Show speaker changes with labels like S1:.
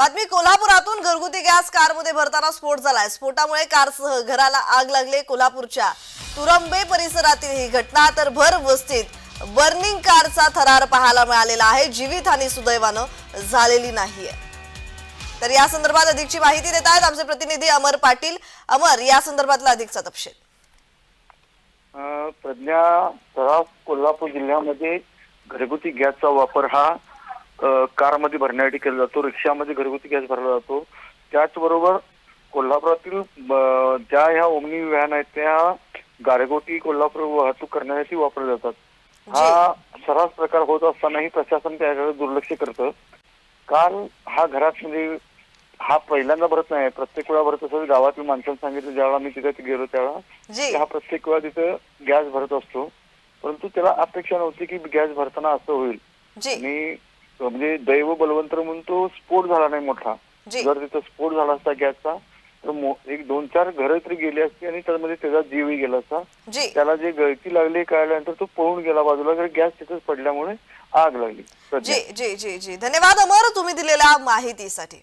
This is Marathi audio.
S1: बातमी कोल्हापुरातून घरगुती गॅस कारमध्ये भरताना स्फोट झालाय. स्फोटामुळे कारसह घराला आग लागले. कोल्हापूरच्या तुरंबे परिसरातील ही घटना तर भर वस्तीत बर्निंग कारचा थरार पाहायला मिळालेला आहे. जीवितहानी सुदैवानं झालेली नाहीये. तर या संदर्भात अधिकची माहिती देत आहेत आमचे प्रतिनिधी अमर पाटील. अमर या संदर्भातला अधिकचा तपशील.
S2: प्रज्ञा सराफ कोल्हापूर जिल्ह्यामध्ये घरगुती गॅसचा वापर हा कारमध्ये भरण्यासाठी केला जातो रिक्षामध्ये घरगुती गॅस भरला जातो. त्याचबरोबर कोल्हापुरातील ज्या ह्या ओमनी व्हॅन आहेत त्या गारगोटी कोल्हापूर वाहतूक करण्यासाठी वापरल्या जातात. हा सर्रास प्रकार होत असतानाही प्रशासन त्याकडे दुर्लक्ष करतं. काल हा घरात म्हणजे हा पहिल्यांदा भरत नाही प्रत्येक वेळा भरत असं गावातील माणसांनी सांगितलं ज्यावेळा मी तिथे गेलो त्यावेळा हा प्रत्येक वेळा तिथं गॅस भरत असतो. परंतु त्याला अपेक्षा नव्हती की गॅस भरताना असं होईल. आणि म्हणजे दैव बलवंतर म्हणून तो स्फोट झाला नाही मोठा. जर तिथं स्फोट झाला असता गॅसचा तर एक दोन चार घरं तरी गेली असती आणि त्यामध्ये त्याचा जीवही गेला असता. त्याला जे गळती लागली कळल्यानंतर तो पळून गेला बाजूला तर गॅस तिथंच पडल्यामुळे आग लागली.
S1: जी जी जी जी. धन्यवाद अमर तुम्ही दिलेल्या माहितीसाठी.